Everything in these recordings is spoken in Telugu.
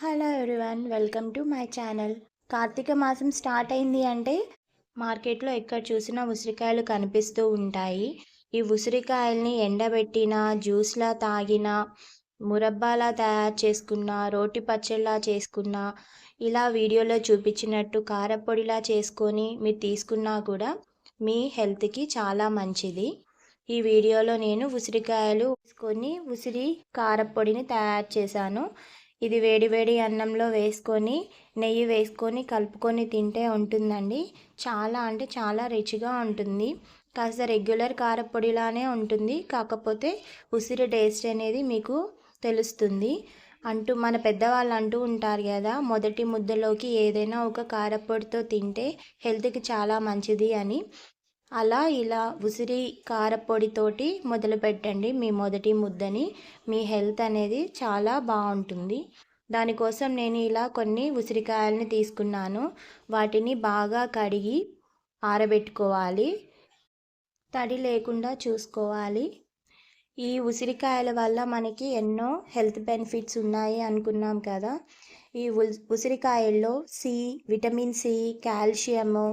Hello everyone welcome to my channel Karthika మాసం స్టార్ట్ అయింది అంటే మార్కెట్లో ఎక్కడ చూసినా ఉసిరికాయలు కనిపిస్తూ ఉంటాయి. ఈ ఉసిరికాయల్ని ఎండబెట్టిన జ్యూస్లా తాగిన మురబ్బాలా తయారు చేసుకున్న రోటి పచ్చళ్ళలా చేసుకున్న ఇలా వీడియోలో చూపించినట్టు కారపొడిలా చేసుకొని మీరు తీసుకున్నా కూడా మీ హెల్త్కి చాలా మంచిది. ఈ వీడియోలో నేను ఉసిరికాయలు తీసుకొని ఉసిరి కారపొడిని తయారు చేశాను. ఇది వేడివేడి అన్నంలో వేసుకొని నెయ్యి వేసుకొని కలుపుకొని తింటే ఉంటుందండి. చాలా అంటే చాలా రుచిగా ఉంటుంది. కాస్త రెగ్యులర్ కారపొడిలానే ఉంటుంది. కాకపోతే ఉసిరి టేస్ట్ అనేది మీకు తెలుస్తుంది. అంటూ మన పెద్దవాళ్ళు అంటూ ఉంటారు కదా మొదటి ముద్దలోకి ఏదైనా ఒక కారపొడితో తింటే హెల్త్కి చాలా మంచిది అని. అలా ఇలా ఉసిరి కారపొడితోటి మొదలుపెట్టండి మీ మొదటి ముద్దని. మీ హెల్త్ అనేది చాలా బాగుంటుంది. దానికోసం నేను ఇలా కొన్ని ఉసిరికాయలని తీసుకున్నాను. వాటిని బాగా కడిగి ఆరబెట్టుకోవాలి. తడి లేకుండా చూసుకోవాలి. ఈ ఉసిరికాయల వల్ల మనకి ఎన్నో హెల్త్ బెనిఫిట్స్ ఉన్నాయి అనుకున్నాం కదా. ఈ ఉసిరికాయల్లో C vitamin C calcium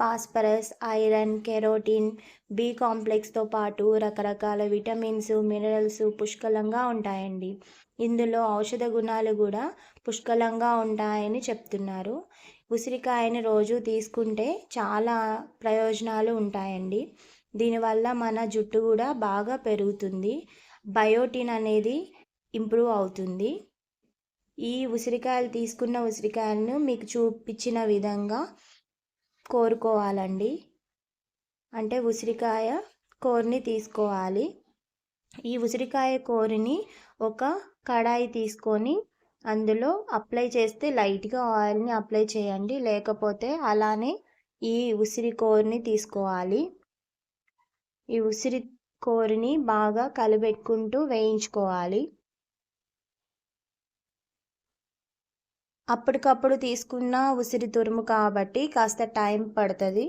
phosphorus iron carotene B కాంప్లెక్స్తో పాటు రకరకాల విటమిన్స్ మినరల్స్ పుష్కలంగా ఉంటాయండి. ఇందులో ఔషధ గుణాలు కూడా పుష్కలంగా ఉంటాయని చెప్తున్నారు. ఉసిరికాయని రోజు తీసుకుంటే చాలా ప్రయోజనాలు ఉంటాయండి. దీనివల్ల మన జుట్టు కూడా బాగా పెరుగుతుంది. బయోటిన్ అనేది ఇంప్రూవ్ అవుతుంది. ఈ ఉసిరికాయలు తీసుకున్న ఉసిరికాయలను మీకు చూపించిన విధంగా కోరుకోవాలండి. అంటే ఉసిరికాయ కోరిని తీసుకోవాలి. ఈ ఉసిరికాయ కోరిని ఒక కడాయి తీసుకొని అందులో అప్లై చేస్తే లైట్గా ఆయిల్ని అప్లై చేయండి. లేకపోతే అలానే ఈ ఉసిరి కోరిని తీసుకోవాలి. ఈ ఉసిరి కోరిని బాగా కలబెట్టుకుంటూ వేయించుకోవాలి. అప్పటికప్పుడు తీసుకున్న ఉసిరి తురుము కాబట్టి కాస్త టైం పడుతుంది.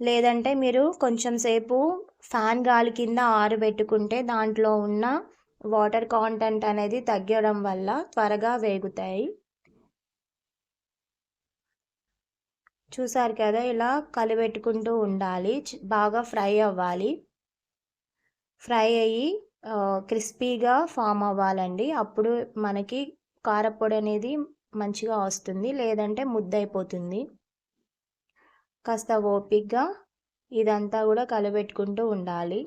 లేదంటే మీరు కొంచెం సేపు ఫ్యాన్ గాలి కింద ఆరబెట్టుకుంటే దాంట్లో ఉన్న వాటర్ కాంటెంట్ అనేది తగ్గడం వల్ల త్వరగా వేగుతాయి. చూసారు కదా ఇలా కలిపెట్టుకుంటూ ఉండాలి. బాగా ఫ్రై అవ్వాలి. ఫ్రై అయ్యి క్రిస్పీగా ఫామ్ అవ్వాలండి. అప్పుడు మనకి కారపొడి అనేది మంచిగా వస్తుంది లేదంటే ముద్దైపోతుంది కాస్త ఓపిక్గా ఇదంతా కూడా కలబెట్టుకుంటూ ఉండాలి.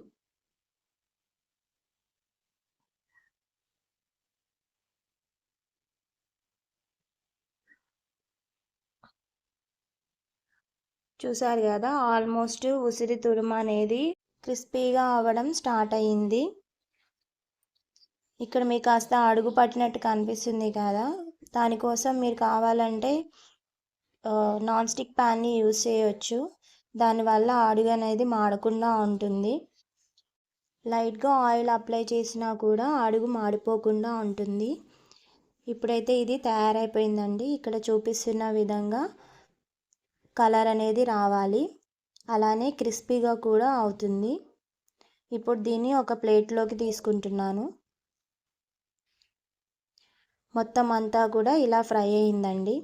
చూసారు కదా ఆల్మోస్ట్ ఉసిరి తురుమ అనేది క్రిస్పీగా అవ్వడం స్టార్ట్ అయ్యింది ఇక్కడ మీకు కాస్త అడుగు పట్టినట్టు కనిపిస్తుంది కదా. దానికోసం మీరు కావాలంటే నాన్ స్టిక్ ప్యాన్ని యూజ్ చేయవచ్చు దానివల్ల అడుగు అనేది మాడకుండా ఉంటుంది. లైట్గా ఆయిల్ అప్లై చేసినా కూడా అడుగు మాడిపోకుండా ఉంటుంది. ఇప్పుడైతే ఇది తయారైపోయిందండి. ఇక్కడ చూపిస్తున్న విధంగా కలర్ అనేది రావాలి. అలానే క్రిస్పీగా కూడా అవుతుంది. ఇప్పుడు దీన్ని ఒక ప్లేట్లోకి తీసుకుంటున్నాను. మొత్తం అంతా కూడా ఇలా ఫ్రై అయిందండి.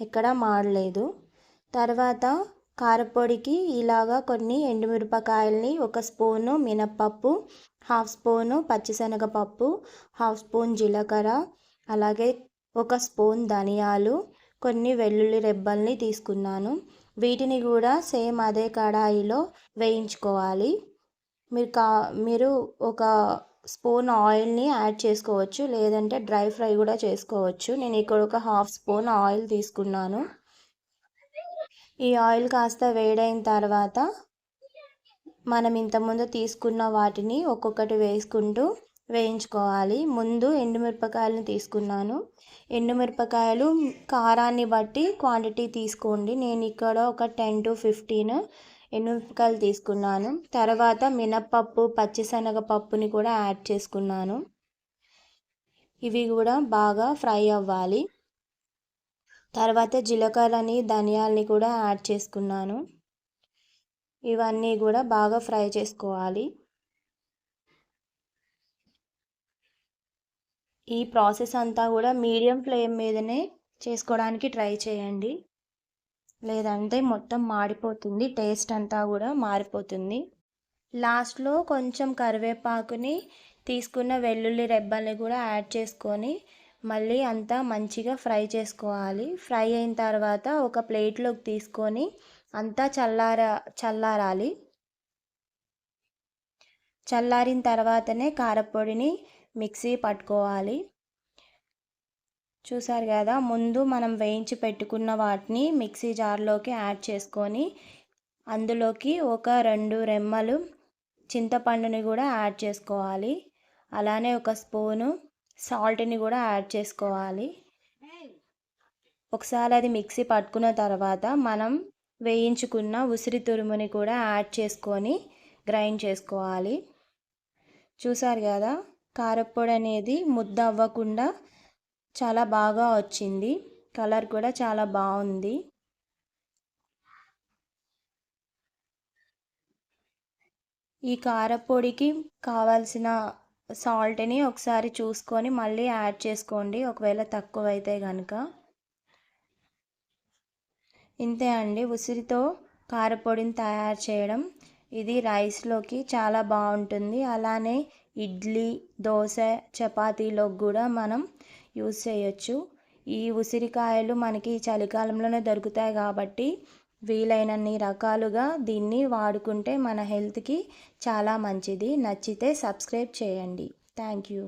ఎక్కడ మాడలేదు. తర్వాత కారపొడికి ఇలాగా కొన్ని ఎండుమిరపకాయల్ని ఒక స్పూను మినప్పప్పు హాఫ్ స్పూను పచ్చిశనగపప్పు హాఫ్ స్పూన్ జీలకర్ర అలాగే ఒక స్పూన్ ధనియాలు కొన్ని వెల్లుల్లి రెబ్బల్ని తీసుకున్నాను. వీటిని కూడా సేమ్ అదే కడాయిలో వేయించుకోవాలి. మీరు కా మీరు ఒక స్పూన్ ఆయిల్ని యాడ్ చేసుకోవచ్చు లేదంటే డ్రై ఫ్రై కూడా చేసుకోవచ్చు. నేను ఇక్కడ ఒక హాఫ్ స్పూన్ ఆయిల్ తీసుకున్నాను. ఈ ఆయిల్ కాస్త వేడైన తర్వాత మనం ఇంతకుముందు తీసుకున్న వాటిని ఒక్కొక్కటి వేసుకుంటూ వేయించుకోవాలి. ముందు ఎండుమిరపకాయలను తీసుకున్నాను. ఎండుమిరపకాయలు కారాన్ని బట్టి క్వాంటిటీ తీసుకోండి. నేను ఇక్కడ ఒక టెన్ టు ఫిఫ్టీన్ ఎన్నుమిరపకాయలు తీసుకున్నాను. తర్వాత మినప్పప్పు పచ్చిశనగపప్పుని కూడా యాడ్ చేసుకున్నాను. ఇవి కూడా బాగా ఫ్రై అవ్వాలి. తర్వాత జీలకర్రని ధనియాలని కూడా యాడ్ చేసుకున్నాను. ఇవన్నీ కూడా బాగా ఫ్రై చేసుకోవాలి. ఈ ప్రాసెస్ అంతా కూడా మీడియం ఫ్లేమ్ మీదనే చేసుకోవడానికి ట్రై చేయండి. లేదంటే మొత్తం మాడిపోతుంది టేస్ట్ అంతా కూడా మారిపోతుంది. లాస్ట్లో కొంచెం కరివేపాకుని తీసుకున్న వెల్లుల్లి రెబ్బల్ని కూడా యాడ్ చేసుకొని మళ్ళీ అంతా మంచిగా ఫ్రై చేసుకోవాలి. ఫ్రై అయిన తర్వాత ఒక ప్లేట్లోకి తీసుకొని అంతా చల్లార చల్లారాలి. చల్లారిన తర్వాతనే కారపొడిని మిక్సీ పట్టుకోవాలి. చూసారు కదా ముందు మనం వేయించి పెట్టుకున్న వాటిని మిక్సీ జార్లోకి యాడ్ చేసుకొని అందులోకి ఒక రెండు రెమ్మలు చింతపండుని కూడా యాడ్ చేసుకోవాలి. అలానే ఒక స్పూను సాల్ట్ని కూడా యాడ్ చేసుకోవాలి. ఒకసారి అది మిక్సీ పట్టుకున్న తర్వాత మనం వేయించుకున్న ఉసిరి తురుముని కూడా యాడ్ చేసుకొని గ్రైండ్ చేసుకోవాలి. చూసారు కదా కారప్పొడి అనేది ముద్ద అవ్వకుండా చాలా బాగా వచ్చింది. కలర్ కూడా చాలా బాగుంది. ఈ కారపొడికి కావాల్సిన సాల్ట్ని ఒకసారి చూసుకొని మళ్ళీ యాడ్ చేసుకోండి. ఒకవేళ తక్కువ అయితే కనుక ఇంతే అండి. ఉసిరితో కారపొడిని తయారు చేయడం. ఇది రైస్లోకి చాలా బాగుంటుంది. అలానే ఇడ్లీ దోశ చపాతీలోకి కూడా మనం యూస్ చేయొచ్చు. ఈ ఉసిరికాయలు మనకి చలికాలంలోనే దొరుకుతాయి కాబట్టి వీలైనన్ని రకాలుగా దీన్ని వాడుకుంటే మన హెల్త్కి చాలా మంచిది. నచ్చితే సబ్స్క్రైబ్ చేయండి. Thank you.